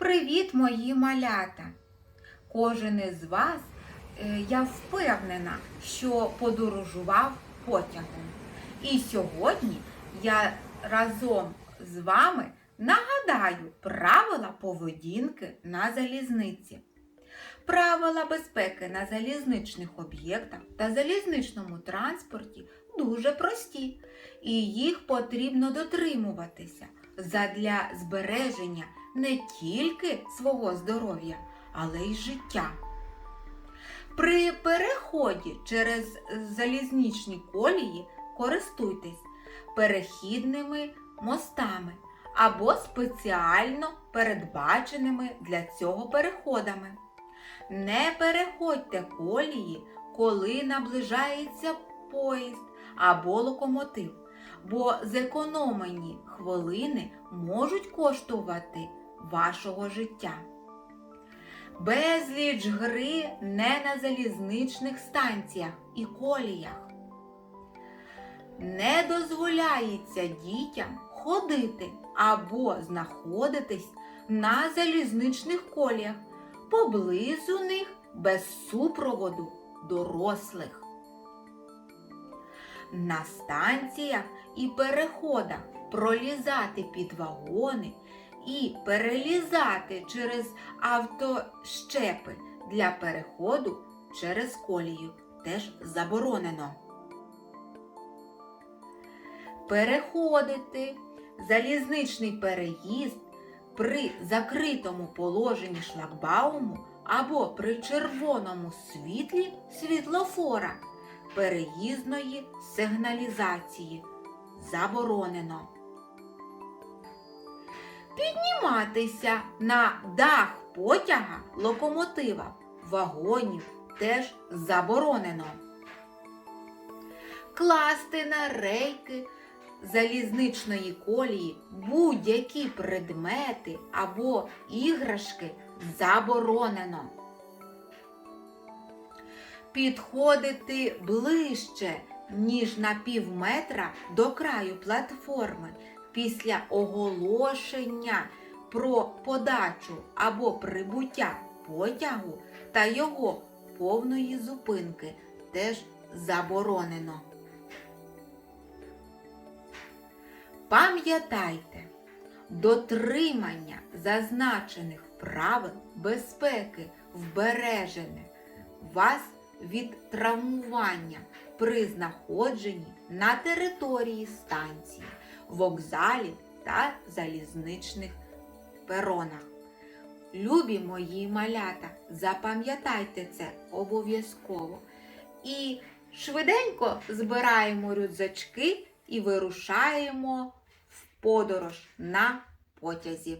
Привіт, мої малята! Кожен із вас, е, я впевнена, що подорожував потягом. І сьогодні я разом з вами нагадаю правила поведінки на залізниці. Правила безпеки на залізничних об'єктах та залізничному транспорті дуже прості, і їх потрібно дотримуватися задля збереження не тільки свого здоров'я, але й життя. При переході через залізничні колії користуйтесь перехідними мостами або спеціально передбаченими для цього переходами. Не переходьте колії, коли наближається поїзд або локомотив, бо зекономлені хвилини можуть коштувати вашого життя. Безліч гри не на залізничних станціях і коліях. Не дозволяється дітям ходити або знаходитись на залізничних коліях поблизу них без супроводу дорослих. На станціях і переходах пролізати під вагони і перелізати через автощепи для переходу через колію теж заборонено. Переходити залізничний переїзд при закритому положенні шлагбауму або при червоному світлі світлофора переїзної сигналізації заборонено. Підніматися на дах потяга локомотива вагонів теж заборонено. Класти на рейки залізничної колії будь-які предмети або іграшки заборонено. Підходити ближче, ніж на пів метра до краю платформи після оголошення про подачу або прибуття потягу та його повної зупинки теж заборонено. Пам'ятайте, дотримання зазначених правил безпеки вбережене вас від травмування при знаходженні на території станції, вокзалів та залізничних перонах. Любі мої малята, запам'ятайте це обов'язково. І швиденько збираємо рюкзачки і вирушаємо в подорож на потязі.